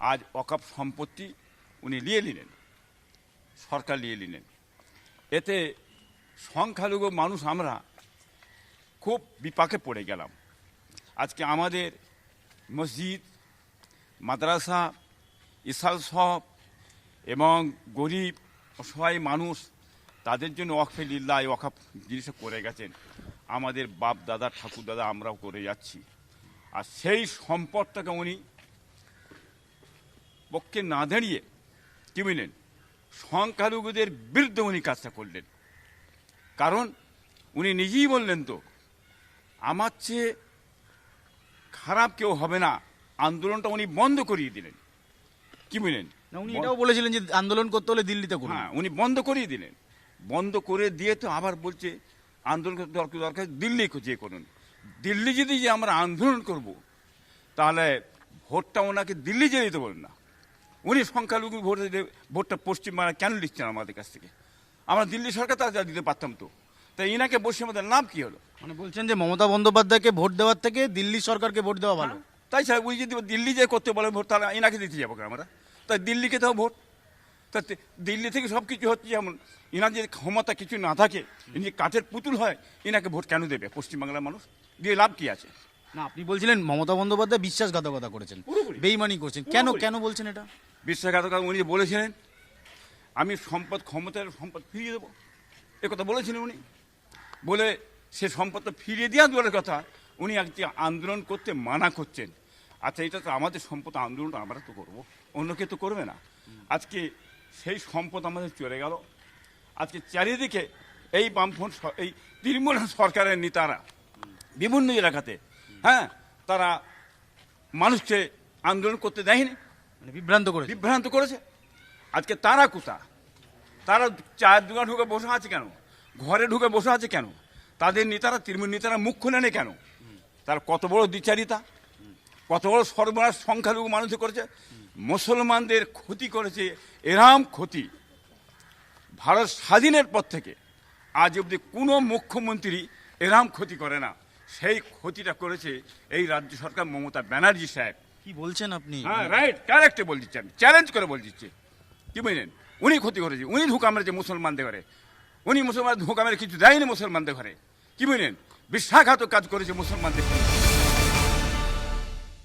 আজ অকাপ সম্পত্তি উনি নিয়ে নিলেন, সরকার নিয়ে নিলেন। এতে সংখ্যালঘু মানুষ আমরা খুব বিপাকে পড়ে গেলাম। আজকে আমাদের মসজিদ, মাদ্রাসা, ইসাল সব এবং গরিব, অসহায় মানুষ তাদের জন্য ওয়াকফে লিল্লাহ ওয়াকাফ জিনিসটা করে গেছেন। আমাদের বাপ দাদা, ঠাকুর দাদা আমরাও করে যাচ্ছি। আর সেই সম্পদটাকে উনি পক্ষে না দাঁড়িয়ে কি বুঝলেন সংখ্যালঘুদের বিরুদ্ধে উনি কাজটা করলেন। কারণ উনি নিজেই বললেন তো আমার চেয়ে খারাপ কেউ হবে না আন্দোলনটা উনি বন্ধ করিয়ে দিলেন। কি বুঝলেন না উনি এটাও বলেছিলেন যে আন্দোলন করতে হলে দিল্লিতে করুন। হ্যাঁ উনি বন্ধ করিয়ে দিলেন। বন্ধ করে দিয়ে তো আবার বলছে আন্দোলন করতে দরকার দরকার দিল্লি যে করুন। দিল্লি যদি যে আমরা আন্দোলন করব তাহলে ভোটটা ওনাকে দিল্লি যেতে দিতে বলেন না। উনি সংখ্যালঘু ভোট ভোটটা পশ্চিমবাংলা কেন লিখছেন আমাদের কাছ থেকে? আমরা দিল্লি সরকার তারা দিতে পারতাম তো। তাই ইনাকে বসে আমাদের লাভ কি হলো? মানে বলছেন যে মমতা বন্দ্যোপাধ্যায়কে ভোট দেওয়ার থেকে দিল্লি সরকারকে ভোট দেওয়া ভালো। তাই স্যার উনি যদি দিল্লি যে করতে বলে ভোট তাহলে এনাকে দিতে যাব আমরা? তাই দিল্লিকে দাও ভোট। তা দিল্লি থেকে সব কিছু হচ্ছে যেমন এনার যে ক্ষমতা কিছু না থাকে ইনি যে কাঠের পুতুল হয় এনাকে ভোট কেন দেবে পশ্চিমবাংলার মানুষ? দিয়ে লাভ কি আছে? না আপনি বলছিলেন মমতা বন্দ্যোপাধ্যায় বিশ্বাসঘাতকতা করেছেন। বেইমানি করছেন। কেন কেন বলছেন এটা? বিশ্বাসঘাতকতা উনি বলেছিলেন, আমি সম্পদ ক্ষমতার সম্পদ ফিরিয়ে দেবো। কথা বলেছিলেন উনি। বলে সে সম্পদটা ফিরিয়ে দেওয়া দূরের কথা, উনি আজকে আন্দোলন করতে মানা করছেন। আচ্ছা এটা তো আমাদের সম্পদ, আন্দোলনটা আমরা তো করব। অন্য কেউ তো করবে না। আজকে সেই সম্পদ আমাদের চলে গেল। আজকে চারিদিকে এই বামফ্রন্ট স- এই তৃণমূল সরকারের নেতারা বিভিন্ন এলাকাতে হ্যাঁ তারা মানুষকে আন্দোলন করতে দেয়নি। মানে বিভ্রান্ত করেছেন বিভ্রান্ত করেছে? আজকে তারা কোথা তারা চায়ের দোকান ঢুকে বসে আছে কেন? ঘরে ঢুকে বসে আছে কেন? তাদের নেতারা, তৃণমূল নেতারা মুখ খুলে নেই কেন? তার কত বড় দ্বিচারিতা? কত বড় সর্বনাশ সংখ্যালঘু মানুষ করেছে? মুসলমানদের ক্ষতি করেছে এরাম ক্ষতি। ভারত স্বাধীনের পর থেকে আজ অবধি কোনো মুখ্যমন্ত্রী এরাম ক্ষতি করে না। সেই ক্ষতিটা করেছে এই রাজ্য সরকার মমতা ব্যানার্জি সাহেব। কি বলছেন আপনি? হ্যাঁ রাইট কারেক্টে বল দিচ্ছি আমি চ্যালেঞ্জ করে বল দিচ্ছে। কি বুঝলেন? উনি ক্ষতি করেছে, উনি ধোকা মেরেছে মুসলমানদের ঘরে উনি মুসলমান ধোকা মেরে কিছু দেয়নি মুসলমানদের ঘরে। কি বুঝলেন? বিশ্বাসঘাতক কাজ করেছে মুসলমানদের।